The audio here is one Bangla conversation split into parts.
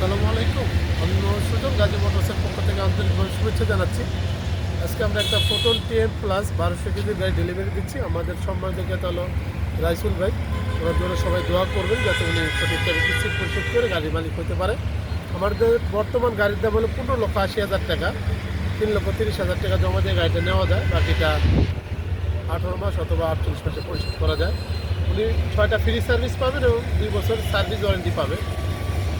আসসালামু আলাইকুম। আমি মোহাম্মদ সুজন, গাজী মোটরসের পক্ষ থেকে আন্তরিকভাবে শুভেচ্ছা জানাচ্ছি। আজকে আমরা একটা ফোটন টিএম প্লাস বারোশো কেজির গাড়ি ডেলিভারি দিচ্ছি। আমাদের সম্মানিত ক্রেতা হলো রাইসুল ভাই। ওনার জন্য সবাই দোয়া করবেন যাতে উনি সঠিকভাবে কিস্তি পরিশোধ করে গাড়ির মালিক হতে পারে। আমাদের বর্তমান গাড়ির দাম হলো পনেরো লক্ষ আশি হাজার টাকা। তিন লক্ষ তিরিশ হাজার টাকা জমা দিয়ে গাড়িটা নেওয়া যায়। বাকিটা আঠারো মাস অথবা আটচল্লিশ মাসে পরিশোধ করা যায়। উনি ছয়টা ফ্রি সার্ভিস পাবেন এবং দুই বছর সার্ভিস ওয়ারেন্টি পাবেন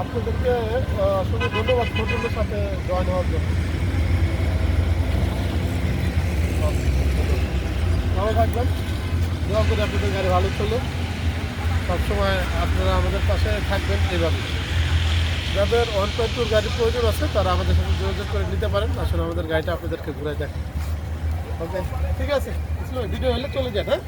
আপনাদেরকে শুধু ধন্যবাদ ফোটনের সাথে জয়েন হওয়ার জন্য। ভালো থাকবেন। দোয়া করি আপনাদের গাড়ি ভালো চলুক। সবসময় আপনারা আমাদের পাশে থাকবেন এইভাবে। যাদের ওয়ান পয়েন্ট টুর গাড়ির প্রয়োজন আছে, তারা আমাদের সাথে যোগাযোগ করে নিতে পারেন। আসলে আমাদের গাড়িটা আপনাদেরকে ঘুরে দেখ ওকে ঠিক আছে। ভিডিও হলে চলে যান হ্যাঁ?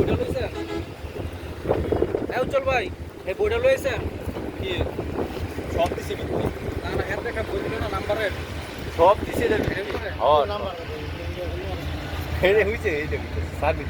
বইটা লইছেন হ্যাঁ উজ্জ্বল ভাই এই বইটা লইছেন কি? সব দিছে কিন্তু। না না এর দেখা বই না নাম্বারের সব দিছে রে হ্যাঁ নাম্বার হেরে হইছে এই দেখো সার্ভিস